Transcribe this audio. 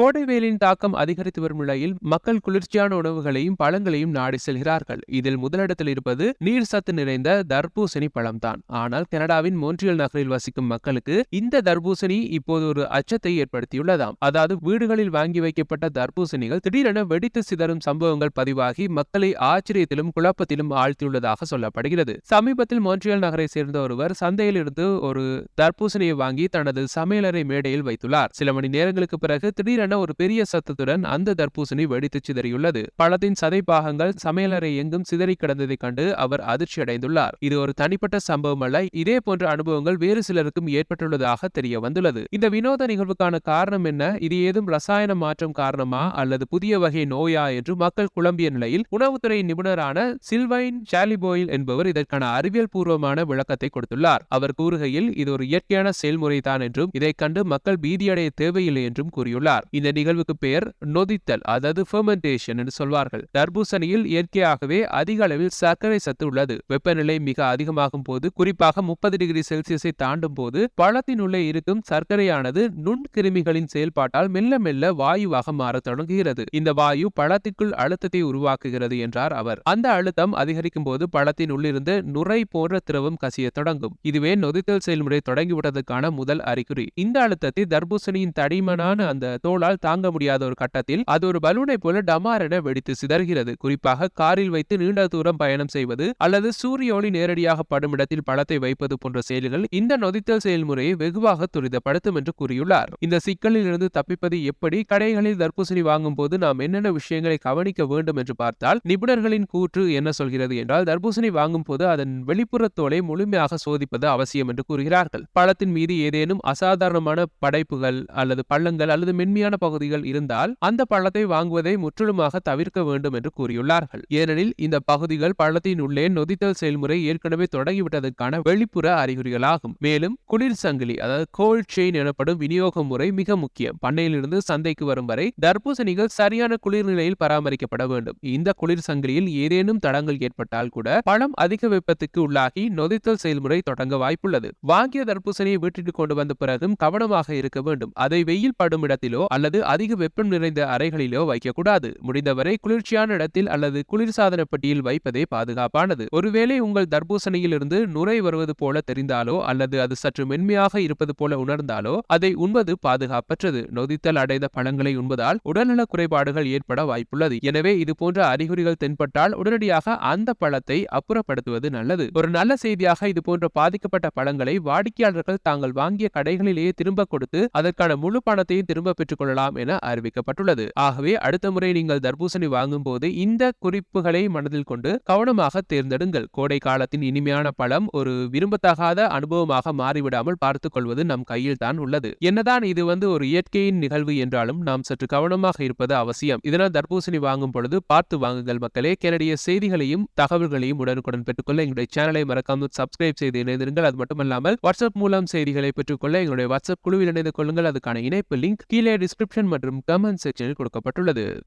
கோடை வெயிலின் தாக்கம் அதிகரித்து வரும் நிலையில் மக்கள் குளிர்ச்சியான உணவுகளையும் பழங்களையும் நாடி செல்கிறார்கள். இதில் முதலிடத்தில் இருப்பது நீர் சத்து நிறைந்த தர்பூசணி பழம்தான். ஆனால் கனடாவின் மோன்ட்ரியல் நகரில் வசிக்கும் மக்களுக்கு இந்த தர்பூசணி இப்போது ஒரு அச்சத்தை ஏற்படுத்தியுள்ளதாம். அதாவது வீடுகளில் வாங்கி வைக்கப்பட்ட தர்பூசணிகள் திடீரென வெடித்து சிதறும் சம்பவங்கள் பதிவாகி மக்களை ஆச்சரியத்திலும் குழப்பத்திலும் ஆழ்த்தியுள்ளதாக சொல்லப்படுகிறது. சமீபத்தில் மோன்ட்ரியல் நகரை சேர்ந்த ஒருவர் சந்தையில் இருந்து ஒரு தர்பூசணியை வாங்கி தனது சமையலறை மேடையில் வைத்துள்ளார். சில மணி நேரங்களுக்கு பிறகு திடீரென ஒரு பெரிய சத்தத்துடன் அந்த தர்பூசணி வெடித்து சிதறியுள்ளது. பழத்தின் சதை பாகங்கள் சமையலறை எங்கும் சிதறி கிடந்ததைக் கண்டு அவர் அதிர்ச்சி அடைந்துள்ளார் இது ஒரு தனிப்பட்ட சம்பவம் அல்ல இதே போன்ற அனுபவங்கள் வேறு சிலருக்கும் ஏற்பட்டுள்ளதாக தெரிய வந்துள்ளது. இந்த வினோத நிகழ்வுக்கான காரணம் என்ன? இது ஏதும் ரசாயன மாற்றம் காரணமா? அல்லது புதிய வகை நோயா? என்று மக்கள் குழம்பிய நிலையில் உணவுத்துறை நிபுணரான சில்வைன் ஷாலிபோயில் என்பவர் இதற்கான அறிவியல் பூர்வமான விளக்கத்தை கொடுத்துள்ளார். அவர் கூறுகையில் இது ஒரு இயற்கையான செயல்முறைதான் என்றும் இதைக் கண்டு மக்கள் பீதியடைய தேவையில்லை என்றும் கூறியுள்ளார். இந்த நிகழ்வுக்கு பெயர் நொதித்தல் அதாவது ஃபெர்மெண்டேஷன் என்று சொல்வார்கள். தர்பூசணியில் இயற்கையாகவே அதிக அளவில் சர்க்கரை சத்து உள்ளது. வெப்பநிலை மிக அதிகமாகும் போது குறிப்பாக முப்பது டிகிரி செல்சியஸை தாண்டும் போது பழத்தின் உள்ளே இருக்கும் சர்க்கரையானது நுண்கிருமிகளின் செயல்பாட்டால் மெல்ல மெல்ல வாயுவாக மாறத் தொடங்குகிறது. இந்த வாயு பழத்திற்குள் அழுத்தத்தை உருவாக்குகிறது என்றார் அவர். அந்த அழுத்தம் அதிகரிக்கும் போது பழத்தின் உள்ளிருந்து நுரை போன்ற திரவம் கசிய தொடங்கும். இதுவே நொதித்தல் செயல்முறை தொடங்கிவிட்டதற்கான முதல் அறிகுறி. இந்த அழுத்தத்தை தர்பூசணியின் தடிமனான அந்த தோளால் தாங்க முடியாத ஒரு கட்டத்தில் அது ஒரு பலூனை போல டமாரென வெடித்து சிதறுகிறது. குறிப்பாக காரில் வைத்து நீண்ட தூரம் பயணம் செய்வது அல்லது சூரிய ஒளி நேரடியாக படும் இடத்தில் பழத்தை வைப்பது போன்ற செயல்கள் இந்த நொதித்தல் செயல்முறையை வெகுவாக துரிதப்படுத்தும் என்று கூறியுள்ளார். இந்த சிக்கலில் இருந்து தப்பிப்பது எப்படி? கடைகளில் தர்பூசணி வாங்கும் போது நாம் என்னென்ன விஷயங்களை கவனிக்க வேண்டும் என்று பார்த்தால் நிபுணர்களின் கூற்று என்ன சொல்கிறது என்றால் தர்பூசணி வாங்கும் போது அதன் வெளிப்புற தோலை முழுமையாக சோதிப்பது அவசியம் என்று கூறுகிறார்கள். பழத்தின் மீது ஏதேனும் அசாதாரணமான படைப்புகள் அல்லது பள்ளங்கள் அல்லது மென்மையான பகுதிகள் இருந்தால் அந்த பள்ளத்தை வாங்குவதை முற்றிலுமாக தவிர்க்க வேண்டும் என்று கூறியுள்ளார்கள். ஏனெனில் இந்த பகுதிகள் பள்ளத்தின் உள்ளே நொதித்தல் செயல்முறை ஏற்கனவே தொடங்கிவிட்டதற்கான வெளிப்புற அறிகுறிகளாகும். மேலும் குளிர் சங்கிலி அதாவது கோல்ட் செயின் எனப்படும் விநியோக முறை மிக முக்கியம். பண்ணையிலிருந்து சந்தைக்கு வரும் வரை தர்பூசணிகள் சரியான குளிர்நிலையில் பராமரிக்கப்பட வேண்டும். இந்த குளிர் சங்கிலியில் ஏதேனும் தடங்கள் ஏற்பட்டால் கூட பழம் அதிக வெப்பத்துக்கு உள்ளாகி நொதித்தல் செயல்முறை தொடங்க வாய்ப்புள்ளது. வாங்கிய தர்பூசணியை வீட்டிற்கு கொண்டு வந்த பிறகும் கவனமாக இருக்க வேண்டும். அதை வெயில் படும் இடத்திலோ அல்லது அதிக வெப்பம் நிறைந்த அறைகளிலோ வைக்கக்கூடாது. முடிந்தவரை குளிர்ச்சியான இடத்தில் அல்லது குளிர்சாதன பெட்டியில் வைப்பதே பாதுகாப்பானது. ஒருவேளை உங்கள் தர்பூசணியில் இருந்து நுரை வருவது போல தெரிந்தாலோ அல்லது அது சற்று மென்மையாக இருப்பது போல உணர்ந்தாலோ அதை உண்பது பாதுகாப்பற்றது. நொதித்தல் அடைந்த பழங்களை உண்பதால் உடல்நல குறைபாடுகள் ஏற்பட வாய்ப்புள்ளது. எனவே இது போன்ற அறிகுறிகள் தென்பட்டால் உடனடியாக அந்த பழத்தை அப்புறப்படுத்துவது நல்லது. ஒரு நல்ல செய்தியாக இது போன்ற பாதிக்கப்பட்ட பழங்களை வாடிக்கையாளர்கள் தாங்கள் வாங்கிய கடைகளிலேயே திரும்ப கொடுத்து அதற்கான முழு பணத்தையும் திரும்ப பெற்றுக் கொள்ளலாம் என அறிவிக்கப்பட்டுள்ளது. ஆகவே அடுத்த முறை நீங்கள் தர்பூசணி வாங்கும் போது இந்த குறிப்புகளை மனதில் கொண்டு கவனமாக தேர்ந்தெடுங்கள். கோடை காலத்தின் இனிமையான பழம் ஒரு விரும்பத்தகாத அனுபவமாக மாறிவிடாமல் பார்த்துக் கொள்வது நம் கையில் தான் உள்ளது. என்னதான் இது வந்து ஒரு இயற்கையின் நிகழ்வு என்றாலும் நாம் சற்று கவனமாக இருப்பது அவசியம். இதனால் தர்பூசணி வாங்கும் பொழுது பார்த்து வாங்குங்கள் மக்களே. கனடிய செய்திகளையும் தகவல்களையும் உடனுக்குடன் பெற்றுக்கொள்ள எங்களுடைய சேனலை மறக்காமல் சப்ஸ்கிரைப் செய்து இணைந்திருங்கள். அது மட்டுமல்லாமல் வாட்ஸ்அப் மூலம் செய்திகளை பெற்றுக்கொள்ள எங்களுடைய வாட்ஸ்அப் குழுவில் இணைந்து கொள்ளுங்கள். அதுக்கான இணைப்பு லிங்க் கீழே டிஸ்கிரிப்ஷன் மற்றும் கமெண்ட் செக்ஷனில் கொடுக்கப்பட்டுள்ளது.